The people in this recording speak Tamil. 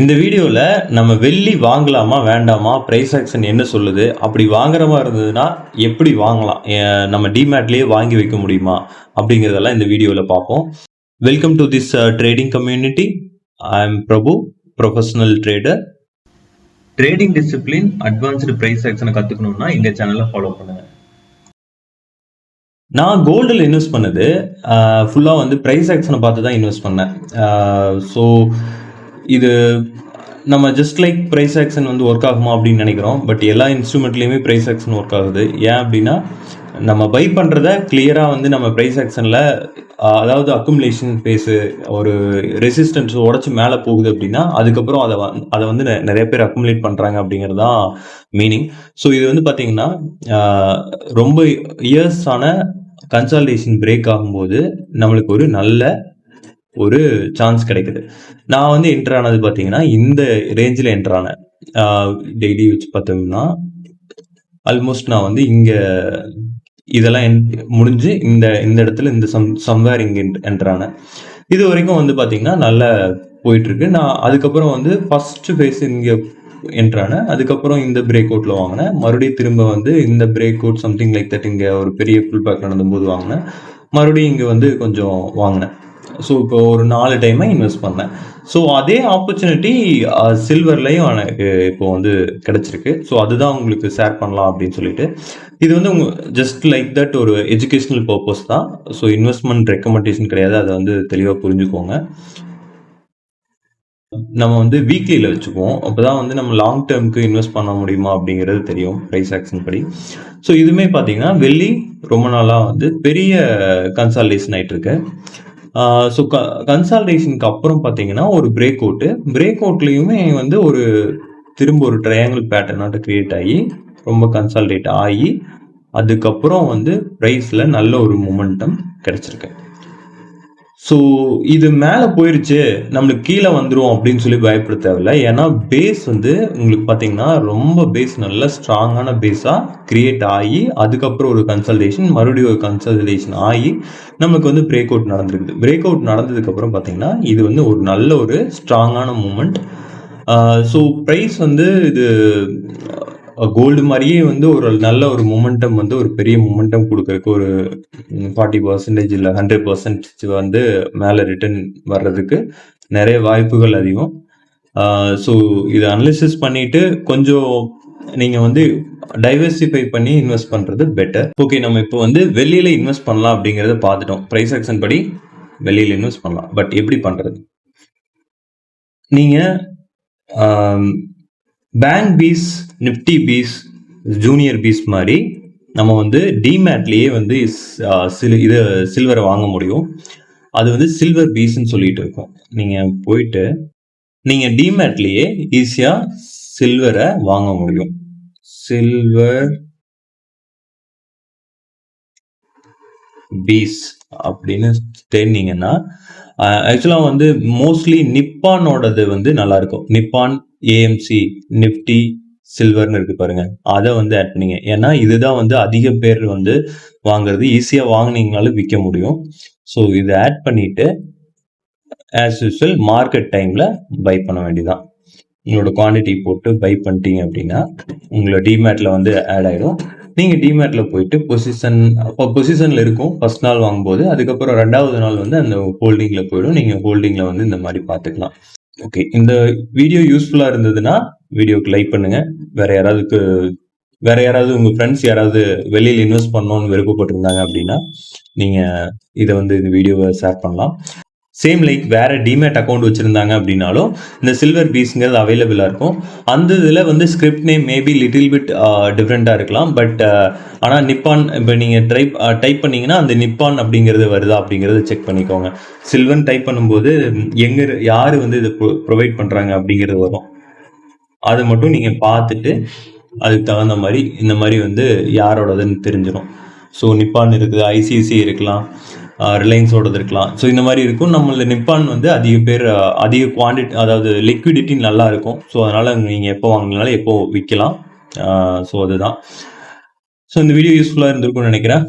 இந்த வீடியோவில் நம்ம வெள்ளி வாங்கலாமா வேண்டாமா ப்ரைஸ் ஆக்ஷன் என்ன சொல்லுது அப்படி வாங்குற மாதிரி இருந்ததுன்னா எப்படி வாங்கலாம் நம்ம டிமேட்லேயே வாங்கி வைக்க முடியுமா அப்படிங்கிறதெல்லாம் இந்த வீடியோவில் பார்ப்போம். Welcome to this trading community I am Prabhu professional trader trading discipline advanced price ஆக்ஷனை கற்றுக்கணும்னா இந்த சேனலை ஃபாலோ பண்ணுங்க. நான் கோல்டில் இன்வெஸ்ட் பண்ணது ஃபுல்லாக வந்து ப்ரைஸ் ஆக்ஷனை பார்த்து தான் இன்வெஸ்ட் பண்ணேன். ஸோ இது நம்ம ஜஸ்ட் லைக் ப்ரைஸ் ஆக்ஷன் வந்து ஒர்க் ஆகுமா அப்படின்னு நினைக்கிறோம். பட் எல்லா இன்ஸ்ட்ருமெண்ட்லேயுமே ப்ரைஸ் ஆக்ஷன் ஒர்க் ஆகுது. ஏன் அப்படின்னா நம்ம பை பண்ணுறத கிளியராக வந்து நம்ம ப்ரைஸ் ஆக்ஷனில் அதாவது அக்குமுலேஷன் ஃபேஸு ஒரு ரெசிஸ்டன்ஸ் உடச்சி மேலே போகுது அப்படின்னா அதுக்கப்புறம் அதை அதை வந்து நிறைய பேர் அக்குமுலேட் பண்ணுறாங்க அப்படிங்கிறது தான் மீனிங் ஸோ இது வந்து பார்த்தீங்கன்னா ரொம்ப இயர்ஸான கன்சால்டேஷன் பிரேக் ஆகும்போது நம்மளுக்கு ஒரு நல்ல ஒரு சான்ஸ் கிடைக்குது. நான் வந்து என்டர் ஆனது பார்த்தீங்கன்னா இந்த ரேஞ்சில் என்டர் ஆனேன். டெய்லி வச்சு பார்த்தோம்னா ஆல்மோஸ்ட் நான் வந்து இங்கே இதெல்லாம் என் முடிஞ்சு இந்த இந்த இடத்துல இந்த சம் சம்வேர் இங்கே என்டர் ஆனேன். இது வரைக்கும் வந்து பார்த்தீங்கன்னா நல்லா போயிட்டுருக்கு. நான் அதுக்கப்புறம் வந்து ஃபஸ்ட்டு ஃபேஸ் இங்கே என்டர் ஆனேன். அதுக்கப்புறம் இந்த பிரேக் அவுட்டில் வாங்கினேன். மறுபடியும் திரும்ப வந்து இந்த break out something like that இங்கே ஒரு பெரிய ஃபுல் பேக் நடந்தபோது வாங்கினேன். மறுபடியும் இங்கே வந்து கொஞ்சம் வாங்கினேன். ஸோ இப்போ ஒரு நாலு டைமாக இன்வெஸ்ட் பண்ணேன். ஸோ அதே ஆப்பர்ச்சுனிட்டி சில்வர்லையும் எனக்கு இப்போ வந்து கிடச்சிருக்கு. ஸோ அதுதான் உங்களுக்கு ஷேர் பண்ணலாம் அப்படின்னு சொல்லிட்டு. இது வந்து உங்க ஜஸ்ட் லைக் தட் ஒரு எஜுகேஷனல் பர்பஸ் தான். ஸோ இன்வெஸ்ட்மெண்ட் ரெக்கமெண்டேஷன் கிடையாது. அதை வந்து தெளிவாக புரிஞ்சுக்கோங்க. நம்ம வந்து வீக்லியில் வச்சுக்குவோம். அப்போ தான் வந்து நம்ம லாங் டேர்முக்கு இன்வெஸ்ட் பண்ண முடியுமா அப்படிங்கிறது தெரியும் ப்ரைஸ் ஆக்ஷன் படி. ஸோ இதுவுமே பார்த்தீங்கன்னா வெள்ளி ரொம்ப நாளாக வந்து பெரிய கன்சால்டேஷன் ஆகிட்டு இருக்கு. ஸோ க கன்சால்டேஷனுக்கு அப்புறம் பார்த்தீங்கன்னா ஒரு பிரேக் அவுட்டு பிரேக் அவுட்லேயுமே வந்து ஒரு திரும்ப ஒரு ட்ரையாங்கிள் பேட்டர்னாட்ட கிரியேட் ஆகி ரொம்ப கன்சால்டேட் ஆகி அதுக்கப்புறம் வந்து ப்ரைஸில் நல்ல ஒரு மொமெண்டம் கிடச்சிருக்கேன் ஸோ இது மேலே போயிருச்சு நம்மளுக்கு கீழே வந்துடும் அப்படின்னு சொல்லி பயப்பட தேவையில்ல. ஏன்னா பேஸ் வந்து உங்களுக்கு பார்த்தீங்கன்னா ரொம்ப பேஸ் நல்ல ஸ்ட்ராங்கான பேஸாக கிரியேட் ஆகி அதுக்கப்புறம் ஒரு கன்சல்டேஷன் மறுபடியும் ஒரு கன்சல்டேஷன் ஆகி நமக்கு வந்து பிரேக் அவுட் நடந்திருக்குது. பிரேக் அவுட் நடந்ததுக்கப்புறம் பார்த்தீங்கன்னா இது வந்து ஒரு நல்ல ஒரு ஸ்ட்ராங்கான மூமெண்ட் ஸோ ப்ரைஸ் வந்து இது கோல்டு மாதிரியே வந்து ஒரு நல்ல ஒரு மொமெண்டம் வந்து ஒரு பெரிய மொமெண்டம் கொடுக்கறதுக்கு ஒரு ஃபார்ட்டி பர்சன்டேஜ் இல்லை ஹண்ட்ரட் பர்சன்டேஜ் வந்து மேலே ரிட்டர்ன் வர்றதுக்கு நிறைய வாய்ப்புகள் அதிகம். ஸோ இதை அனலிசிஸ் பண்ணிட்டு கொஞ்சம் நீங்கள் வந்து டைவர்சிஃபை பண்ணி இன்வெஸ்ட் பண்ணுறது பெட்டர் ஓகே நம்ம இப்போ வந்து வெளியில் இன்வெஸ்ட் பண்ணலாம் அப்படிங்கிறத பார்த்துட்டோம். ப்ரைஸ் ஆக்ஷன் படி வெளியில் இன்வெஸ்ட் பண்ணலாம். பட் எப்படி பண்ணுறது நீங்கள் bank bees nifty bees junior bees மாதிரி நம்ம வந்து டிமேட்லேயே வந்து சில் சில இது சில்வரை வாங்க முடியும். அது வந்து சில்வர் பீஸ்ன்னு சொல்லிட்டு இருக்கோம். நீங்கள் போயிட்டு நீங்கள் டிமேட்லேயே ஈஸியாக சில்வரை வாங்க முடியும். சில்வர் பீஸ் அப்படின்னு தேடினீங்கன்னா ஆக்சுவலாக வந்து மோஸ்ட்லி நிப்பானோடது வந்து நல்லா இருக்கும் நிப்பான் ஏஎம்சி நிஃப்டி சில்வர்னு இருக்கு பாருங்க. அதை வந்து ஆட் பண்ணீங்க. ஏன்னா இதுதான் வந்து அதிக பேர் வந்து வாங்குறது. ஈஸியாக வாங்குனீங்கனாலும் விற்க முடியும். ஸோ இதை ஆட் பண்ணிட்டு ஆஸ் யூஸ்வல் மார்க்கெட் டைமில் பை பண்ண வேண்டியதான் உங்களோட குவாண்டிட்டி போட்டு பை பண்ணிட்டீங்க அப்படின்னா உங்களோட டிமேட்டில் வந்து ஆட் ஆகிடும் நீங்கள் டிமேட்டில் போயிட்டு பொசிஷன் அப்போ பொசிஷனில் இருக்கும். ஃபர்ஸ்ட் நாள் வாங்கும்போது அதுக்கப்புறம் ரெண்டாவது நாள் வந்து அந்த ஹோல்டிங்கில் போயிடும். நீங்கள் ஹோல்டிங்கில் வந்து இந்த மாதிரி பார்த்துக்கலாம். ஓகே இந்த வீடியோ யூஸ்ஃபுல்லாக இருந்ததுன்னா வீடியோக்கு லைக் பண்ணுங்கள் வேற யாராவதுக்கு வேற யாராவது உங்கள் ஃப்ரெண்ட்ஸ் யாராவது வெளியில் இன்வெஸ்ட் பண்ணணும்னு விருப்பப்பட்டிருந்தாங்க அப்படின்னா நீங்கள் இதை வந்து இந்த வீடியோவை ஷேர் பண்ணலாம். சேம் லைக் வேற டிமேட் அக்கௌண்ட் வச்சிருந்தாங்க அப்படின்னாலும் இந்த சில்வர் பீஸ்ங்கிறது அவைலபிளாக இருக்கும். அந்த இதில் வந்து script name maybe little bit டிஃப்ரெண்ட்டாக இருக்கலாம். பட் ஆனால் நிப்பான் இப்போ நீங்கள் ட்ரைப் டைப் பண்ணீங்கன்னா அந்த நிப்பான் அப்படிங்கிறது வருதா அப்படிங்கிறத செக் பண்ணிக்கோங்க. சில்வர்னு டைப் பண்ணும்போது எங்கே யார் வந்து இதை ப்ரொவைட் பண்ணுறாங்க அப்படிங்கிறது வரும். அதை மட்டும் நீங்கள் பார்த்துட்டு அதுக்கு தகுந்த மாதிரி இந்த மாதிரி வந்து யாரோடதுன்னு தெரிஞ்சிடும் ஸோ நிப்பான் இருக்குது ஐசிசி இருக்கலாம். ரிலையன்ஸோடது இருக்கலாம். ஸோ இந்த மாதிரி இருக்கும். நம்மள நிப்பான் வந்து அதிக பேர் அதிக குவான்டிட்டி அதாவது லிக்விடிட்டி நல்லா இருக்கும். ஸோ அதனால் நீங்கள் எப்போ வாங்கினாலும் எப்போ விற்கலாம் ஸோ அதுதான். ஸோ இந்த வீடியோ யூஸ்ஃபுல்லாக இருந்திருக்கும்னு நினைக்கிறேன்.